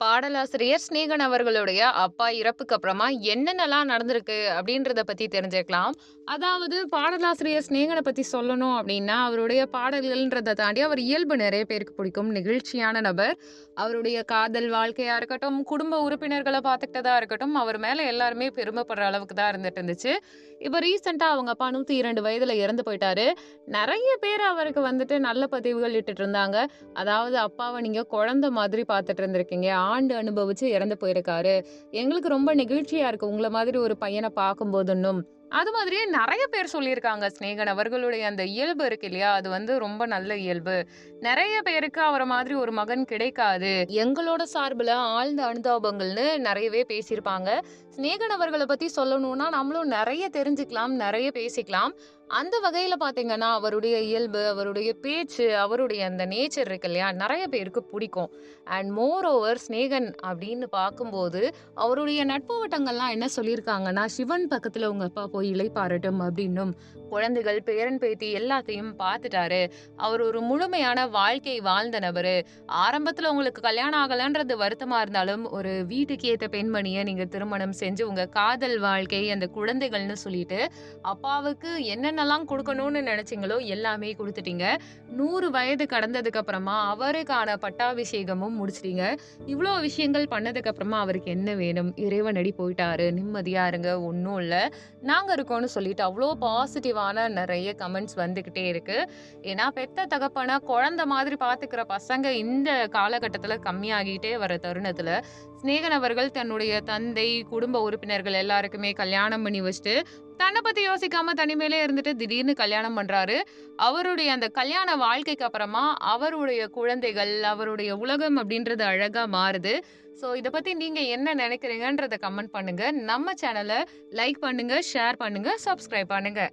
பாடலாசிரியர் சிநேகன் அவர்களுடைய அப்பா இறப்புக்கு அப்புறமா என்னென்னலாம் நடந்திருக்கு அப்படின்றத பத்தி தெரிஞ்சுக்கலாம். அதாவது பாடலாசிரியர் சிநேகன பத்தி சொல்லணும் அப்படின்னா, அவருடைய பாடல்கள்ன்றத தாண்டி அவர் இயல்பு நிறைய பேருக்கு பிடிக்கும். நெகிழ்ச்சியான நபர். அவருடைய காதல் வாழ்க்கையா இருக்கட்டும், குடும்ப உறுப்பினர்களை பார்த்துக்கிட்டதா இருக்கட்டும், அவர் மேல எல்லாருமே பெருமைப்படுற அளவுக்கு தான் இருந்துட்டு இருந்துச்சு. இப்போ ரீசென்ட்டா அவங்க அப்பா 102 வயதுல இறந்து போயிட்டாரு. நிறைய பேர் அவருக்கு வந்துட்டு நல்ல பதிவுகள் இட்டுட்டு இருந்தாங்க. அதாவது அப்பாவை நீங்க குழந்தை மாதிரி பார்த்துட்டு இருந்திருக்கீங்க. ஆண்டு அனுபவிச்சு இறந்து போயிருக்காரு. எங்களுக்கு ரொம்ப நெகிழ்ச்சியா இருக்கு. உங்களை மாதிரி ஒரு பையன பார்க்கும்போதுன்னும். அது மாதிரியே நிறைய பேர் சொல்லியிருக்காங்க. சிநேகன் அவர்களுடைய அந்த இயல்பு இருக்கு இல்லையா? அது வந்து ரொம்ப நல்ல இயல்பு. நிறைய பேருக்கு அவரை மாதிரி ஒரு மகன் கிடைக்காது. எங்களோட சார்பில் ஆழ்ந்த அனுதாபங்கள்னு நிறையவே பேசியிருப்பாங்க. சிநேகன் அவர்களை பற்றி சொல்லணும்னா, நம்மளும் நிறைய தெரிஞ்சுக்கலாம், நிறைய பேசிக்கலாம். அந்த வகையில் பார்த்தீங்கன்னா, அவருடைய இயல்பு, அவருடைய பேச்சு, அவருடைய அந்த நேச்சர் இருக்கு இல்லையா? நிறைய பேருக்கு பிடிக்கும். அண்ட் மோர் ஓவர் சிநேகன் அப்படின்னு பார்க்கும்போது, அவருடைய நட்பு வட்டங்கள்லாம் என்ன சொல்லியிருக்காங்கன்னா, "சிவன் பக்கத்தில் உங்கள் அப்பா போய் இழைப்பாரட்டும் அப்படின்னும். குழந்தைகள், பேரன், பேத்தி எல்லாத்தையும் பார்த்துட்டாரு. அவர் ஒரு முழுமையான வாழ்க்கை வாழ்ந்த நபரு. ஆரம்பத்துல உங்களுக்கு கல்யாணம் ஆகலன்றது வருத்தமா இருந்தாலும், ஒரு வீட்டுக்கு ஏத்த பெண்மணியை நீங்க திருமணம் செஞ்சு, உங்க காதல் வாழ்க்கை, அந்த குழந்தைகள்னு சொல்லிட்டு, அப்பாவுக்கு என்னென்னலாம் கொடுக்கணும்னு நினச்சிங்களோ எல்லாமே கொடுத்துட்டீங்க நூறு வயது கடந்ததுக்கு அப்புறமா அவருக்கான பட்டாபிஷேகமும் முடிச்சிட்டீங்க இவ்வளோ விஷயங்கள் பண்ணதுக்கு அப்புறமா அவருக்கு என்ன வேணும்? இறைவனடி போயிட்டாரு. நிம்மதியா இருங்க. இல்லை நான் நாங்க இருக்கோம்னு சொல்லிட்டு அவ்வளோ பாசிட்டிவான நிறைய கமெண்ட்ஸ் வந்துக்கிட்டே இருக்கு. ஏன்னா, பெத்த தகப்பன குழந்தை மாதிரி பார்த்துக்கிற பசங்க இந்த காலகட்டத்தில் கம்மியாகிட்டே வர தருணத்தில் சிநேகன் அவர்கள் தன்னுடைய தந்தை, குடும்ப உறுப்பினர்கள் எல்லாருக்குமே கல்யாணம் பண்ணி வச்சுட்டு, தன்னை பத்தி யோசிக்காம தனிமையிலே இருந்துட்டு திடீர்னு கல்யாணம் பண்றாரு. அவருடைய அந்த கல்யாண வாழ்க்கைக்கு அப்புறமா, அவருடைய குழந்தைகள், அவருடைய உலகம் அப்படின்றது அழகா மாறுது. ஸோ இதை பத்தி நீங்க என்ன நினைக்கிறீங்கன்றத கமெண்ட் பண்ணுங்க. நம்ம சேனலை லைக் பண்ணுங்க, ஷேர் பண்ணுங்க, சப்ஸ்கிரைப் பண்ணுங்க.